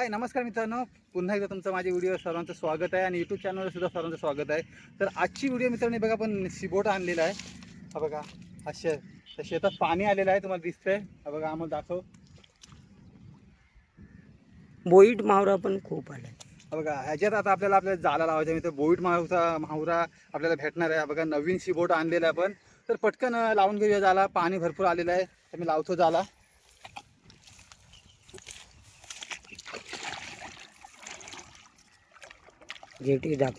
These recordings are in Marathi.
हाय नमस्कार मित्रांनो. पुन्हा एकदा तुमचं माझ्या व्हिडिओ सर्वांचं स्वागत आहे आणि यूट्यूब चॅनलवर सुद्धा सर्वांचं स्वागत आहे. तर आजची व्हिडिओ मित्रांनो बघा आपण शिबोट आणलेला आहे. हा बघा हा शे त्या शेतात पाणी आलेलं आहे तुम्हाला दिसतंय. हा बघा आम्हाला दाखव. बोईट मावरा पण खूप आलाय हा बघा ह्याच्यात आता आपल्याला आपल्याला जाला लावायचा मित्र बोईट माहुचा माहुरा आपल्याला भेटणार आहे. हा बघा नवीन शिबोट आणलेला आहे आपण. तर पटकन लावून घेऊया जाला पाणी भरपूर आलेलं आहे. तर मी लावतो जाला जेटी दाब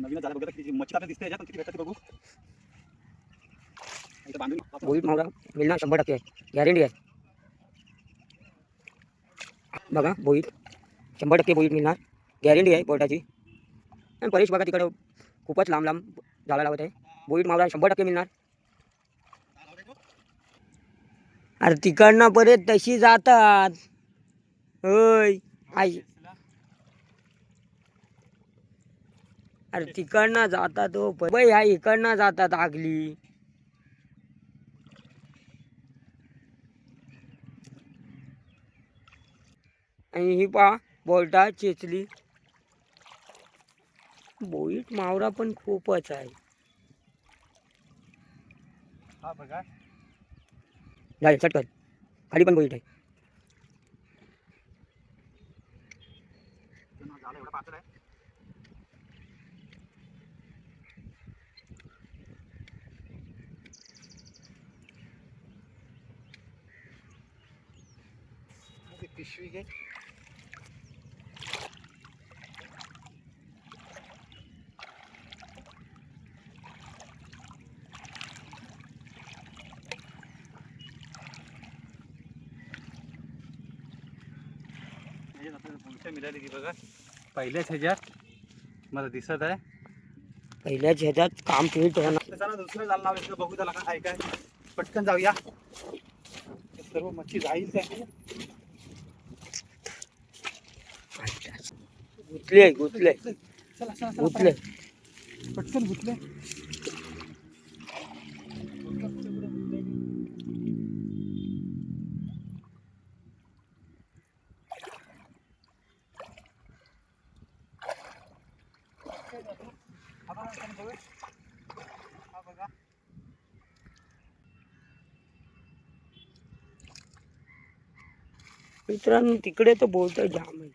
नवीन झाला बघा किती मच्छी आपल्याला दिसते ह्याच्यात किती भेटते बघू इथं बांधून बोईट मिळणार शंभर टक्के आहे गॅरंटी आहे बघा बोईट शंभर टक्के बोईट मिळणार गॅरंटी आहे बोटाची आणि परेश बघा तिकडं खूपच लांब लांब झाला लावत आहे. बोईट मावळा शंभर टक्के मिळणार. अरे तिकडनं परत तशी जातात. होय. आई. अरे तिकडनं जातात हो. बाई ह्या इकडनं जातात आगली. आणि ही पहा बोलटा चेचली. मावरा पण खूपच आहे. हा बघा. झाले चटकन खाली पण बोईट आहे. पिशवी घे ह्याच्यात आपल्याला भुंगटं मिळाली ती बघा. पहिल्याच ह्याच्यात मला दिसत आहे. पहिल्याच ह्याच्यात काम फिट चला दुसरं जाल तिथं बघू त्याला काय काय. पटकन जाऊया. सर्व मच्छी जाईल त्याची गुतले गुतले. गुतले. पटकन गुतले. मित्रांनो तिकडे तर बोलत जाम आहे.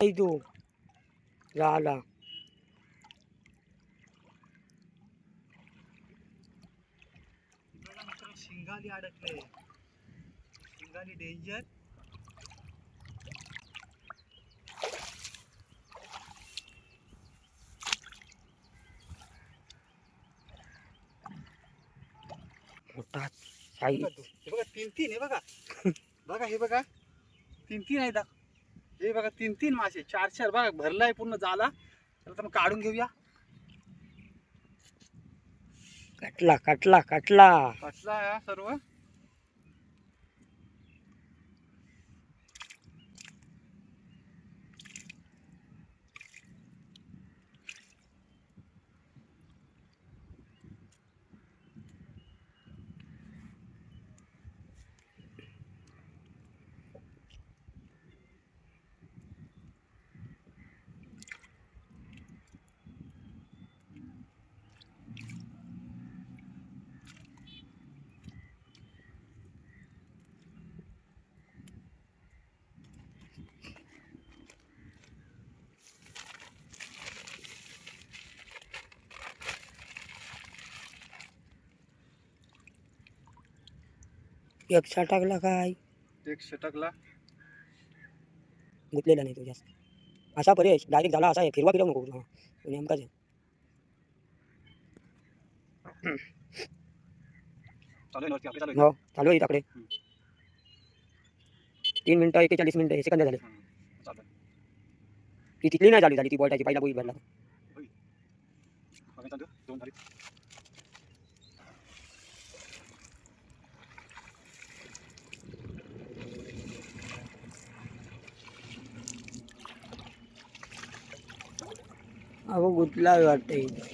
तो झाला शिंगाली अडकले. शिंगाली डेंजर साई बघा तो. हे बघा तीन तीन हे बघा. बघा हे बघा. तीन तीन आहे दाख हे बघा तीन तीन मासे. चार चार. बघा भरलाय पूर्ण झाला. तर मग काढून घेऊया. कटला कटला कटला. आहे हा सर्व. एक टाकला काय एक षटकला गुतलेला नाही तो जास्त असा परेश डायरेक्ट झाला असा आहे फिरवा फिरव नको हा नेमकाच आहे चालू आहे चालू आहे. हो चालू आहे हम्म. तीन मिनटं एकेचाळीस मिनटं हे सेकंद झाले हम्म, चालू आहे. ती तिथली नाही झाली झाली ती बोलटाची पहिला बोई भरला अहो गुतला वाटते इथं.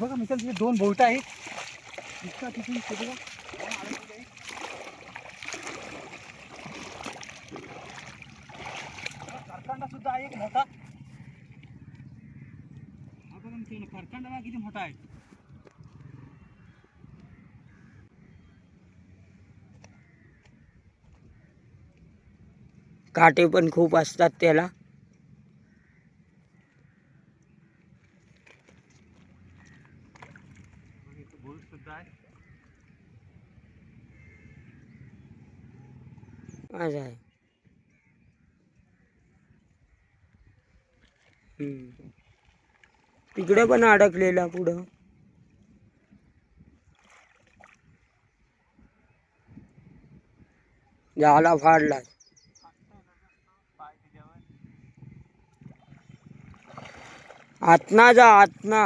बघा मित्रांनो तिथे दोन बोट आहेत. इतका तिथून ते बघा करकांडा सुद्धा आहे एक मोठा. हा बघा मित्रांनो करकांडा किती मोठा आहे. काटे पण खूप असतात त्याला. माझा आहे. असं आहे तिकडे पण अडकलेला पुढं. झाला फाडला आतना जा आतना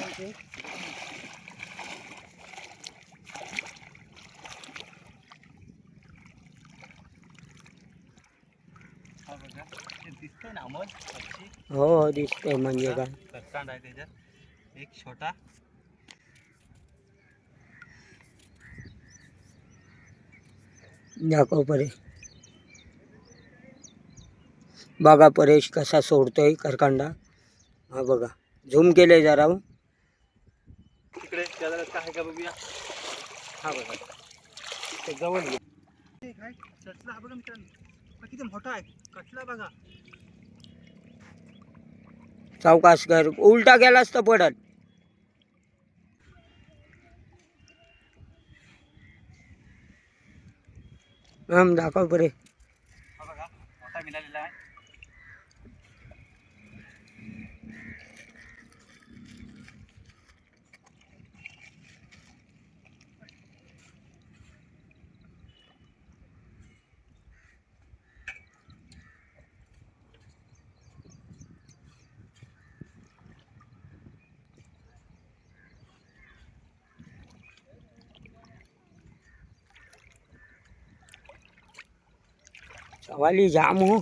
बघा, दिसतंय ना अमोल? पक्षी? हो हो दिसतंय म्हणजे काय? करकांड आहे त्याच्यात? एक छोटा. दाखव परे. बघा परेश कसा सोडतोय करकांडा. हा बघा. झूम केले जरा हो. तिकडे त्याला काय आहे का बघूया? हा बघा. जवळ कटला हा बघा मित्रांनो. हा किती मोठा आहे. कटला बघा. सावकाश कर. उलटा गेलास तर पडत दाखव परे मिळालेला आहे. सवाली जाम हो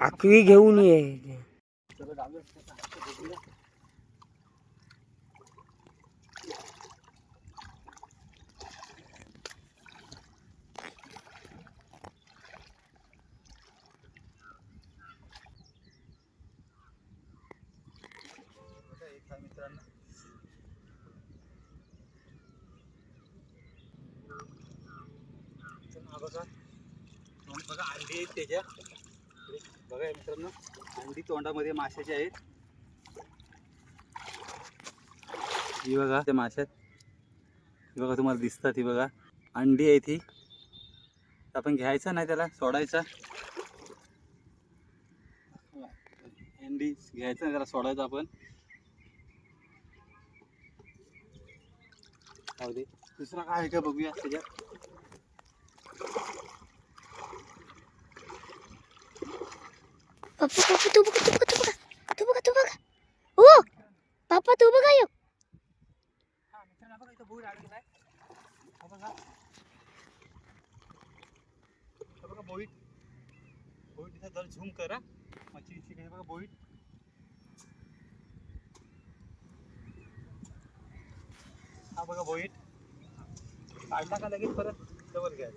आखवी घेऊन ये चला जाऊया त्याचा हात बघूया. बघा, एक आहे मित्रांनो बघा बघा अंडी आहेत त्याच्या बघा मित्रांनो अंडी तोंडामध्ये माशाचे आहेत ही बघा त्या माशात ही बघा तुम्हाला दिसतात ही बघा. अंडी आहे ती आपण घ्यायचं नाही त्याला सोडायचा. अंडी घ्यायचं नाही त्याला सोडायचं आपण. दे. दुसरा काय आहे का बघूया त्याच्यात. पप्पा पप्पा तू बघा तू बघा तू बघा. तू बघा तू बघा. ओ पप्पा तू बघा यो. हा मित्रांनो बघा इथं हा हा जर झूम करा. मच्छीची काही बघा बोईड हा बघा बोईट काढला का लगेच परत? जवळ घ्या.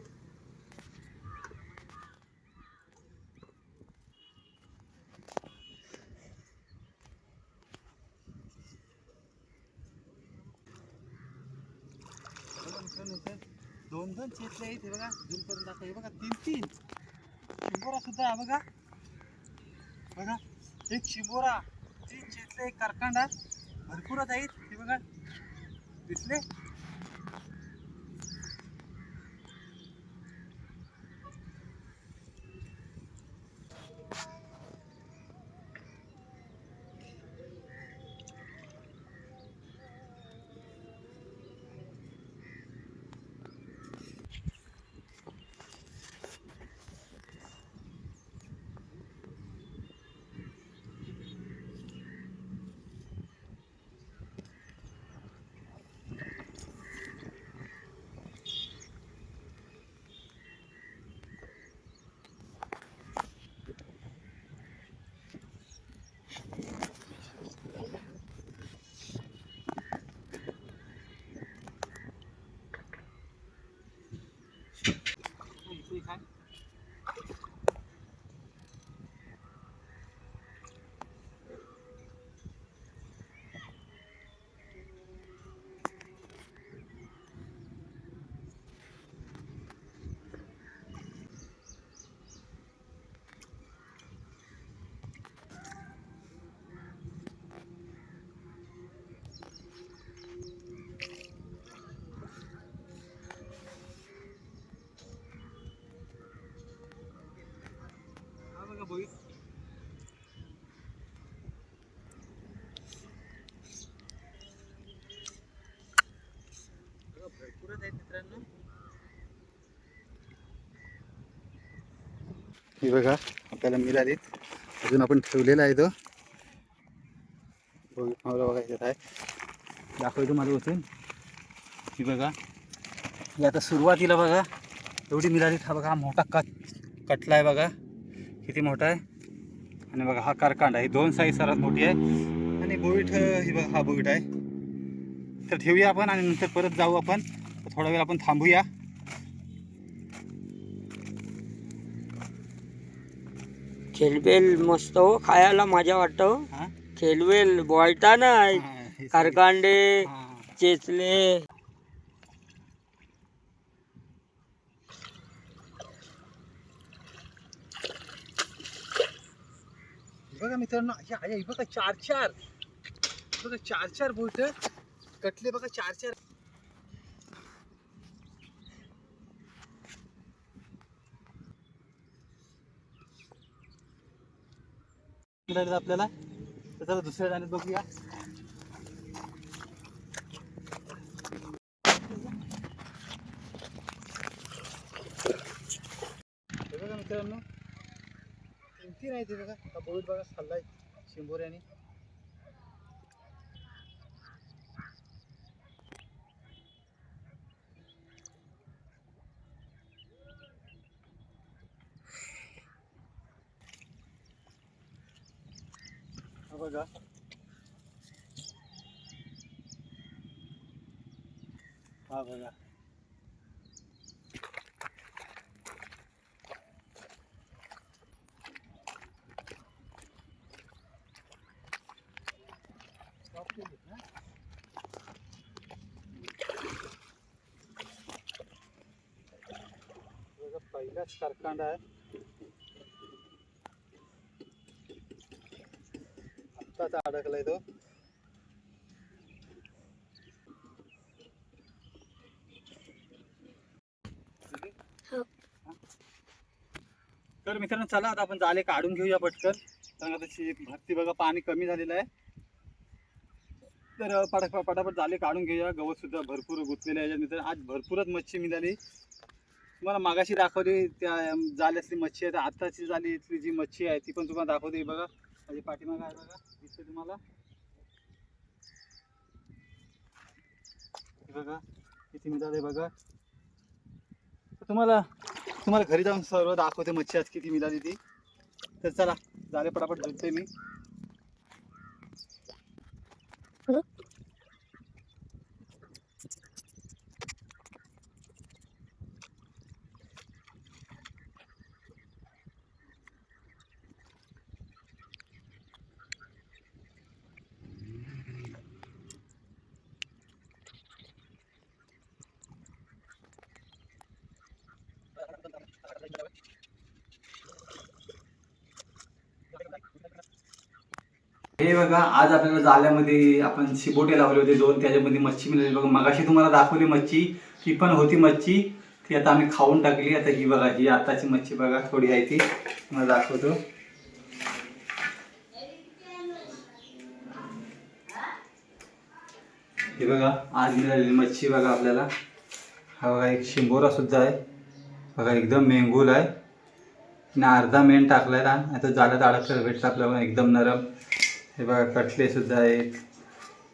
दोन दोन चेतले आहेत हे बघा. झूम करून दाखव. हे बघा तीन तीन. शिंबोरा सुद्धा बघा. बघा. एक शिंबोरा तीन चेतले एक कारखांडा भरपूरच आहेत हे बघा. दिसले इथे काय हा बघा बोईस बघा, भरपूरच आहेत मित्रांनो हे बघा आपल्याला मिळालीत अजून आपण ठेवलेला आहे तो मला बघा याच्यात आहे दाखवतो तुम्हाला उचलून ही बघा. ही आता सुरुवातीला बघा एवढी मिळालीत. हा बघा हा मोठा कट कटला आहे बघा. किती मोठा आहे. आणि बघा हा कारकांड ही दोन साईज सर्वात मोठी आहे. आणि बोईट ही बघा हा बोईट आहे. तर ठेवूया आपण आणि नंतर परत जाऊ आपण. थोडा वेळ आपण थांबूया. खेलवेल मस्त हो खायला मजा वाटतो हा? नाही हा, हे सगळे- कारकांडे. चेचले. बघा मित्रांनो बघा चार चार. बघा चार चार बोट कटले बघा चार चार. मिळालेत आपल्याला. तर चला दुसऱ्या जाण्यात बघूया. बघा मित्रांनो किमती नाही ते बघा. हा बोट बघा खाल्लाय शिंबोऱ्याने. हा बघा हा बघा बघा, पहिलाच कारखांडा आहे आत्ताच अडकलाय तो. हो. तर मित्रांनो चला आता आपण जाले काढून घेऊया पटकन. कारण आता भरती बघा पाणी कमी झालेलं आहे. तर पटाप पटापट जाले काढून घेऊया. गवत सुद्धा भरपूर गुंतलेलं आहे. याच्यानंतर आज भरपूरच मच्छी मिळाली तुम्हाला मागाशी दाखवली त्या जाल्यातली मच्छी आहे. तर आत्ताची जाली इथली जी मच्छी आहे ती पण तुम्हाला दाखवते. बघा माझी पाठीमागं आहे बघा. दिसते तुम्हाला? बघा किती मिळाले बघा. तर तुम्हाला तुम्हाला घरी जाऊन सर्व दाखवते मच्छी आज किती मिळाली ती. तर चला झाले पटापट धुते मी. हे बघा आज आपल्याला जाल्यामध्ये आपण शिबोटे लावले होते दोन. त्याच्यामध्ये मच्छी मिळाली. बघा मगाशी तुम्हाला दाखवली मच्छी. ती पण होती मच्छी. ती आता आम्ही खाऊन टाकली. आता ही बघा ही आताची मच्छी बघा थोडी आहे ती. तुम्हाला दाखवतो. हे बघा आज मिळालेली मच्छी बघा आपल्याला. हा बघा एक शिंबोरा सुद्धा आहे. बघा एकदम मेंगूल आहे. आणि अर्धा मेन टाकलाय आता जाळ्यात अडकलं भेटलं आपल्याला एकदम नरम. हे बघा कटलेसुद्धा आहेत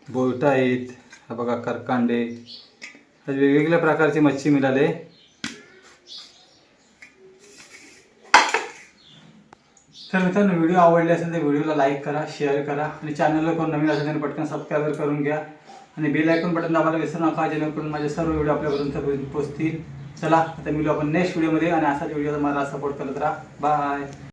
बोट आहेत हा बघा करकांडे. असे वेगवेगळ्या प्रकारची मच्छी मिळाले. तर मित्रांनो व्हिडिओ आवडले असेल तर व्हिडिओला लाईक करा शेअर करा आणि चॅनलला कोण नवीन असेल तर पटकन सबस्क्राईब करून घ्या. आणि बेल आयकॉन बटन दाबायला विसरू नका जेणेकरून माझे सर्व व्हिडिओ आपल्यापर्यंत पोहोचतील. चला आता मिळू आपण नेक्स्ट व्हिडिओमध्ये आणि असाच व्हिडिओ मला सपोर्ट करत राहा. बाय